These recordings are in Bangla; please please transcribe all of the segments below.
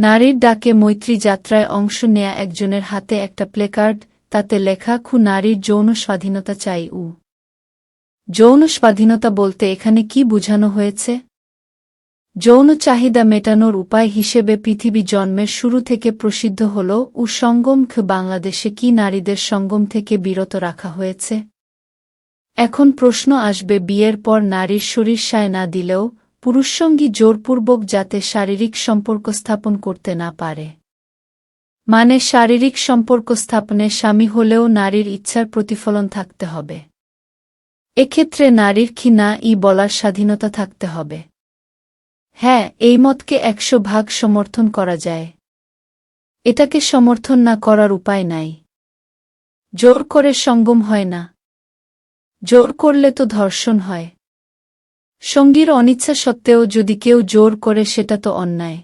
নারীর ডাকে মৈত্রী যাত্রায় অংশ নেয়া একজনের হাতে একটা প্লেকার্ড, তাতে লেখা, খু নারীর যৌন স্বাধীনতা চাই উ। যৌন স্বাধীনতা বলতে এখানে কি বোঝানো হয়েছে? যৌন চাহিদা মেটানোর উপায় হিসেবে পৃথিবী জন্মের শুরু থেকে প্রসিদ্ধ হল, উ সঙ্গম বাংলাদেশে কি নারীদের সঙ্গম থেকে বিরত রাখা হয়েছে? এখন প্রশ্ন আসবে, বিয়ের পর নারীর শরীর সায় না দিলেও পুরুষসঙ্গী জোরপূর্বক যাতে শারীরিক সম্পর্ক স্থাপন করতে না পারে। মানে শারীরিক সম্পর্ক স্থাপনে স্বামী হলেও নারীর ইচ্ছার প্রতিফলন থাকতে হবে। এক্ষেত্রে নারীর কি না ই বলার স্বাধীনতা থাকতে হবে। হ্যাঁ এই মতকে একশো ভাগ সমর্থন করা যায়। এটাকে সমর্থন না করার উপায় নাই। জোর করে সঙ্গম হয় না। জোর করলে তো ধর্ষণ হয়। সঙ্গীর অনিচ্ছা সত্ত্বেও যদি কেউ জোর করে, সেটা তো অন্যায়।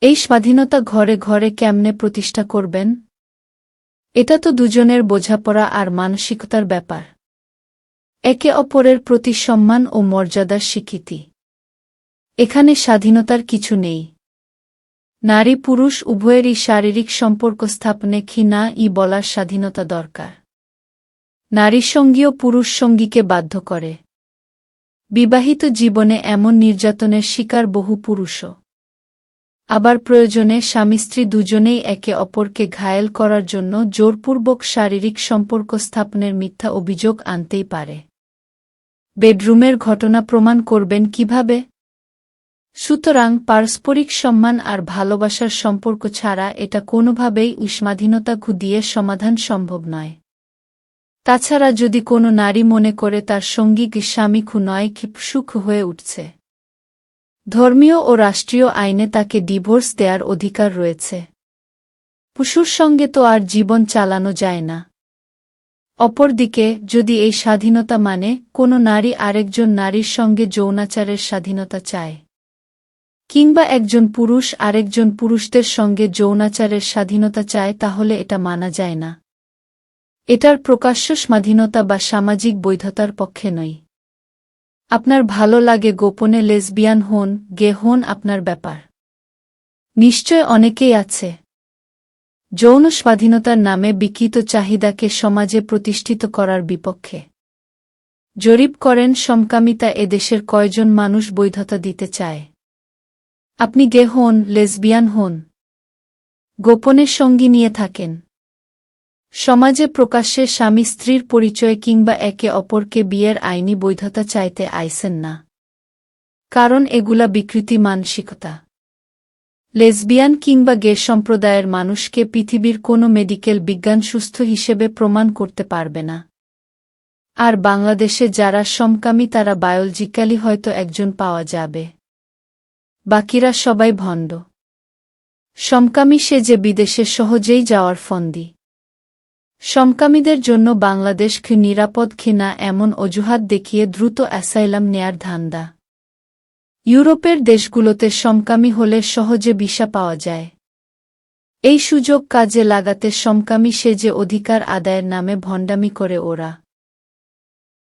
এই স্বাধীনতা ঘরে ঘরে কেমনে প্রতিষ্ঠা করবেন? এটা তো দুজনের বোঝাপড়া আর মানসিকতার ব্যাপার। একে অপরের প্রতি সম্মান ও মর্যাদার স্বীকৃতি। এখানে স্বাধীনতার কিছু নেই। নারী পুরুষ উভয়েরই শারীরিক সম্পর্ক স্থাপনে কি না ই বলার স্বাধীনতা দরকার। নারীর সঙ্গীও পুরুষ সঙ্গীকে বাধ্য করে। বিবাহিত জীবনে এমন নির্যাতনের শিকার বহু পুরুষও আবার প্রয়োজনে স্বামী স্ত্রী দুজনেই একে অপরকে ঘায়েল করার জন্য জোরপূর্বক শারীরিক সম্পর্ক স্থাপনের মিথ্যা অভিযোগ আনতেই পারে। বেডরুমের ঘটনা প্রমাণ করবেন কীভাবে? সুতরাং পারস্পরিক সম্মান আর ভালোবাসার সম্পর্ক ছাড়া এটা কোনোভাবেই উষ্মাধীনতা ঘুদিয়ে সমাধান সম্ভব নয়। তাছাড়া যদি কোনো নারী মনে করে তার সঙ্গী স্বামী খু নয়, কি সুখ হয়ে উঠছে। ধর্মীয় ও রাষ্ট্রীয় আইনে তাকে ডিভোর্স দেওয়ার অধিকার রয়েছে। পশুর সঙ্গে তো আর জীবন চালানো যায় না। অপরদিকে, যদি এই স্বাধীনতা মানে কোনো নারী আরেকজন নারীর সঙ্গে যৌনাচারের স্বাধীনতা চায়। কিংবা একজন পুরুষ আরেকজন পুরুষদের সঙ্গে যৌনাচারের স্বাধীনতা চায়, তাহলে এটা মানা যায় না। এটার প্রকাশ্য স্বাধীনতা বা সামাজিক বৈধতার পক্ষে নয়। আপনার ভালো লাগে গোপনে লেসবিয়ান হন, গে হন আপনার ব্যাপার। নিশ্চয় অনেকেই আছে। যৌন স্বাধীনতার নামে বিকৃত চাহিদাকে সমাজে প্রতিষ্ঠিত করার বিপক্ষে। জরিপ করেন সমকামিতা এদেশের কয়জন মানুষ বৈধতা দিতে চায়। আপনি গে হন, লেসবিয়ান হন। গোপনের সঙ্গী নিয়ে থাকেন। সমাজে প্রকাশ্যে স্বামী স্ত্রীর পরিচয় কিংবা একে অপরকে বিয়ের আইনি বৈধতা চাইতে আইসেন না। কারণ এগুলা বিকৃতি মানসিকতা। লেসবিয়ান কিংবা গে সম্প্রদায়ের মানুষকে পৃথিবীর কোনো মেডিকেল বিজ্ঞান সুস্থ হিসেবে প্রমাণ করতে পারবে না। আর বাংলাদেশে যারা সমকামী তারা বায়োলজিক্যালি হয়তো একজন পাওয়া যাবে। বাকিরা সবাই ভণ্ড। সমকামী সে যে বিদেশে সহজেই যাওয়ার ফন্দি। সমকামীদের জন্য বাংলাদেশ খি নিরাপদ খিনা এমন অজুহাত দেখিয়ে দ্রুত অ্যাসাইলাম নেয়ার ধান্দা। ইউরোপের দেশগুলোতে সমকামী হলে সহজে ভিসা পাওয়া যায়। এই সুযোগ কাজে লাগাতে সমকামী সে যে অধিকার আদায়ের নামে ভণ্ডামি করে ওরা।